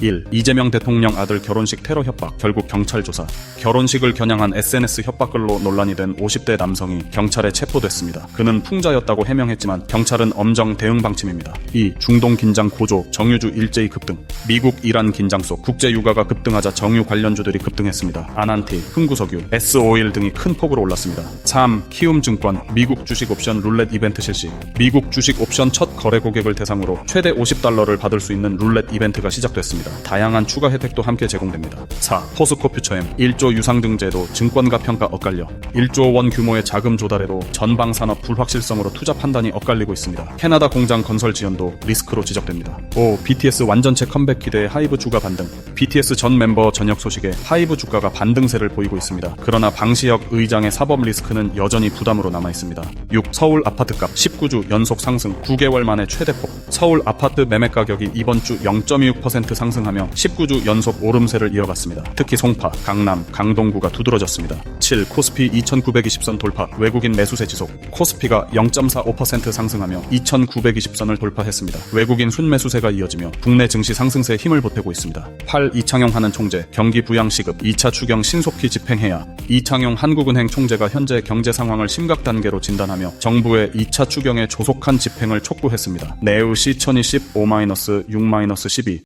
1. 이재명 대통령 아들 결혼식 테러 협박 결국 경찰 조사 결혼식을 겨냥한 SNS 협박글로 논란이 된 50대 남성이 경찰에 체포됐습니다. 그는 풍자였다고 해명했지만 경찰은 엄정 대응 방침입니다. 2. 중동 긴장 고조 정유주 일제히 급등 미국 이란 긴장 속 국제 유가가 급등하자 정유 관련주들이 급등했습니다. 아난티, 흥구석유, S-오일 등이 큰 폭으로 올랐습니다. 3. 키움증권 미국 주식 옵션 룰렛 이벤트 실시 미국 주식 옵션 첫 거래 고객을 대상으로 최대 50달러를 받을 수 있는 룰렛 이벤트가 시작됐습니다. 다양한 추가 혜택도 함께 제공됩니다. 4. 포스코 퓨처엠 1조 유상증 제도 증권가 평가 엇갈려 1조 원 규모의 자금 조달에도 전방 산업 불확실성으로 투자 판단이 엇갈리고 있습니다. 캐나다 공장 건설 지연도 리스크로 지적됩니다. 5. BTS 완전체 컴백 기대에 하이브 주가 반등 BTS 전 멤버 전역 소식에 하이브 주가가 반등세를 보이고 있습니다. 그러나 방시혁 의장의 사법 리스크는 여전히 부담으로 남아 있습니다. 6. 서울 아파트값 19주 연속 상승 9개월 만에 최대폭 서울 아파트 매매 가격이 이번 주 0.26% 상승 하며 19주 연속 오름세를 이어갔습니다. 특히 송파, 강남, 강동구가 두드러졌습니다. 7. 코스피 2920선 돌파 외국인 매수세 지속 코스피가 0.45% 상승하며 2920선을 돌파했습니다. 외국인 순매수세가 이어지며 국내 증시 상승세에 힘을 보태고 있습니다. 8. 이창용 하는 총재 경기 부양 시급 2차 추경 신속히 집행해야 이창용 한국은행 총재가 현재 경제 상황을 심각 단계로 진단하며 정부의 2차 추경의 조속한 집행을 촉구했습니다. 내우 C 2020 5-6-12